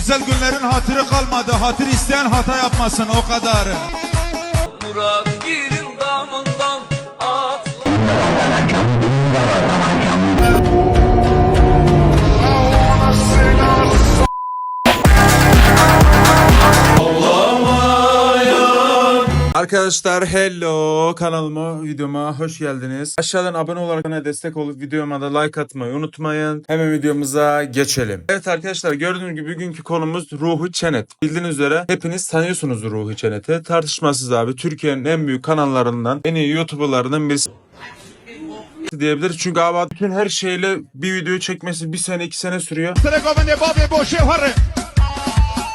Güzel günlerin hatırı kalmadı. Hatır isteyen hata yapmasın o kadar. Murat Arkadaşlar hello kanalıma videoma hoş geldiniz. Aşağıdan abone olarak bana destek olup videoma da like atmayı unutmayın. Hemen videomuza geçelim. Evet arkadaşlar gördüğünüz gibi bugünkü konumuz Ruhu Çenet. Bildiğiniz üzere hepiniz tanıyorsunuz Ruhu Çenet'i. Tartışmasız abi Türkiye'nin en büyük kanallarından en iyi YouTuber'larından birisi diyebiliriz. Çünkü abi bütün her şeyle bir video çekmesi bir sene iki sene sürüyor.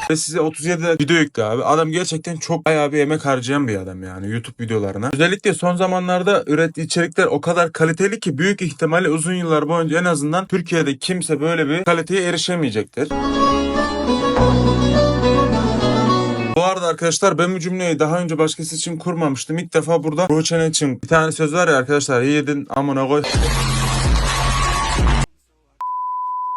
Ve size 37 dakika video yüklü abi. Adam gerçekten çok bayağı bir emek harcayan bir adam yani YouTube videolarına. Özellikle son zamanlarda ürettiği içerikler o kadar kaliteli ki büyük ihtimalle uzun yıllar boyunca en azından Türkiye'de kimse böyle bir kaliteye erişemeyecektir. Bu arada arkadaşlar ben bu cümleyi daha önce başkası için kurmamıştım. İlk defa burada Çenet için bir tane söz var ya arkadaşlar. Yedin amına koy.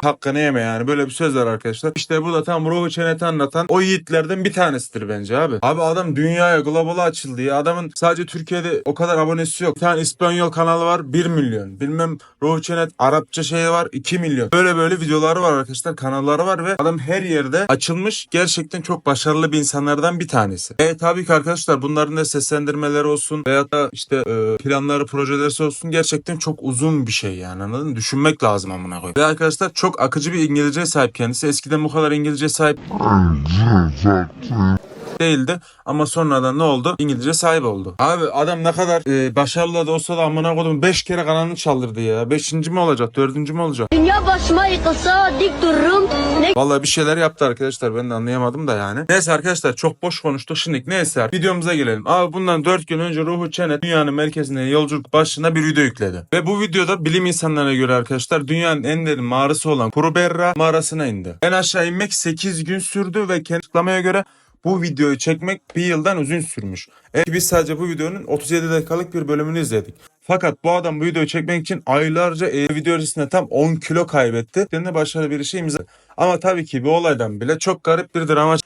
Hakkını yeme yani böyle bir söz var arkadaşlar. İşte bu da tam ruhu çeneti anlatan o yiğitlerden bir tanesidir bence abi. Abi adam dünyaya globala açıldı ya. Adamın sadece Türkiye'de o kadar abonesi yok. Bir tane İspanyol kanalı var 1 milyon. Bilmem ruhu çenet Arapça şey var 2 milyon. Böyle böyle videoları var arkadaşlar kanalları var ve adam her yerde açılmış. Gerçekten çok başarılı bir insanlardan bir tanesi. E tabii ki arkadaşlar bunların da seslendirmeleri olsun veya da işte e, planları projeleri olsun gerçekten çok uzun bir şey yani anladın mı? Düşünmek lazım amına koyayım. Ve arkadaşlar çok akıcı bir İngilizce sahip kendisi. Eskiden bu kadar İngilizce sahip değildi ama sonradan ne oldu? İngilizce sahip oldu. Abi adam ne kadar e, başarılı da olsa da amına koydum 5 kere kanalını çaldırdı ya. 5. mi olacak? 4. mü olacak? Dünya başıma yıkılsa dik dururum. Ne Vallahi bir şeyler yaptı arkadaşlar. Ben de anlayamadım da yani. Neyse arkadaşlar çok boş konuştuk. Şimdi neyse videomuza gelelim. Abi bundan 4 gün önce Ruhu Çenet dünyanın merkezine yolculuk başına bir video yükledi. Ve bu videoda bilim insanlarına göre arkadaşlar dünyanın en derin mağarası olan Kuruberra mağarasına indi. En aşağı inmek 8 gün sürdü ve kendi açıklamaya göre bu videoyu çekmek bir yıldan uzun sürmüş. E biz sadece bu videonun 37 dakikalık bir bölümünü izledik. Fakat bu adam bu videoyu çekmek için aylarca e, video öncesinde tam 10 kilo kaybetti. Kendine başarılı bir işe imza. Ama tabii ki bu olaydan bile çok garip bir drama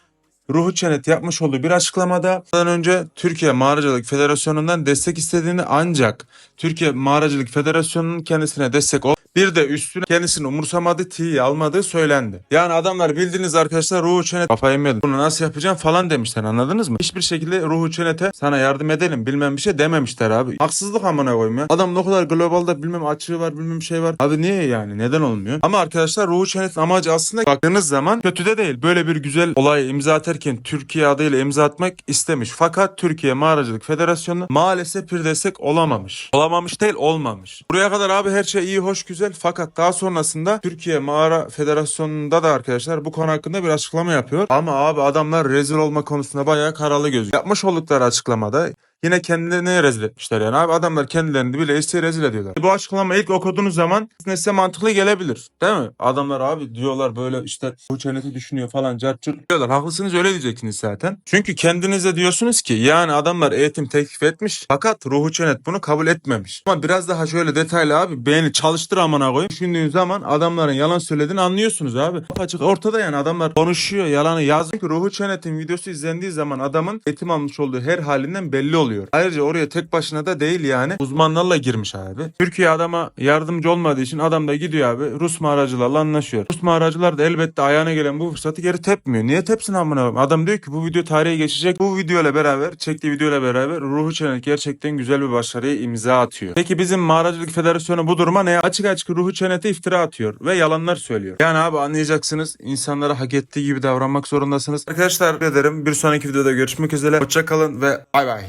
Ruhu Çenet yapmış olduğu bir açıklamada bundan önce Türkiye Mağaracılık Federasyonu'ndan destek istediğini ancak Türkiye Mağaracılık Federasyonu'nun kendisine destek ol bir de üstüne kendisini umursamadığı tiyi almadığı söylendi. Yani adamlar bildiğiniz arkadaşlar Ruhu Çenet kafayı yemedi. Bunu nasıl yapacağım falan demişler anladınız mı? Hiçbir şekilde Ruhu Çenet'e sana yardım edelim bilmem bir şey dememişler abi. Haksızlık amına koyayım ya. Adam ne kadar globalda bilmem açığı var bilmem şey var. Abi niye yani neden olmuyor? Ama arkadaşlar Ruhu Çenet'in amacı aslında baktığınız zaman kötü de değil. Böyle bir güzel olaya imza atarken Türkiye adıyla imza atmak istemiş. Fakat Türkiye Mağaracılık Federasyonu maalesef bir destek olamamış. Olamamış değil olmamış. Buraya kadar abi her şey iyi hoş güzel fakat daha sonrasında Türkiye Mağara Federasyonu'nda da arkadaşlar bu konu hakkında bir açıklama yapıyor. Ama abi adamlar rezil olma konusunda bayağı karalı gözüküyor. Yapmış oldukları açıklamada yine kendilerini rezil etmişler yani abi adamlar kendilerini bile isteye rezil ediyorlar. Bu açıklama ilk okuduğunuz zaman size mantıklı gelebilir değil mi? Adamlar abi diyorlar böyle işte bu çeneti düşünüyor falan cart curt diyorlar. Haklısınız öyle diyeceksiniz zaten. Çünkü kendinize diyorsunuz ki yani adamlar eğitim teklif etmiş fakat ruhu çenet bunu kabul etmemiş. Ama biraz daha şöyle detaylı abi beyni çalıştır amına koyayım. Düşündüğün zaman adamların yalan söylediğini anlıyorsunuz abi. Açık ortada yani adamlar konuşuyor yalanı yazıyor. Çünkü ruhu çenetin videosu izlendiği zaman adamın eğitim almış olduğu her halinden belli oluyor. Ayrıca oraya tek başına da değil yani uzmanlarla girmiş abi. Türkiye adama yardımcı olmadığı için adam da gidiyor abi Rus mağaracılarla anlaşıyor. Rus mağaracılar da elbette ayağına gelen bu fırsatı geri tepmiyor. Niye tepsin amına? Adam diyor ki bu video tarihe geçecek. Bu videoyla beraber çektiği videoyla beraber Ruhu Çenet gerçekten güzel bir başarıya imza atıyor. Peki bizim Mağaracılık Federasyonu bu duruma ne? Açık açık Ruhu Çenet'e iftira atıyor ve yalanlar söylüyor. Yani abi anlayacaksınız insanlara hak ettiği gibi davranmak zorundasınız. Arkadaşlar ederim bir sonraki videoda görüşmek üzere. Hoşçakalın ve bay bay.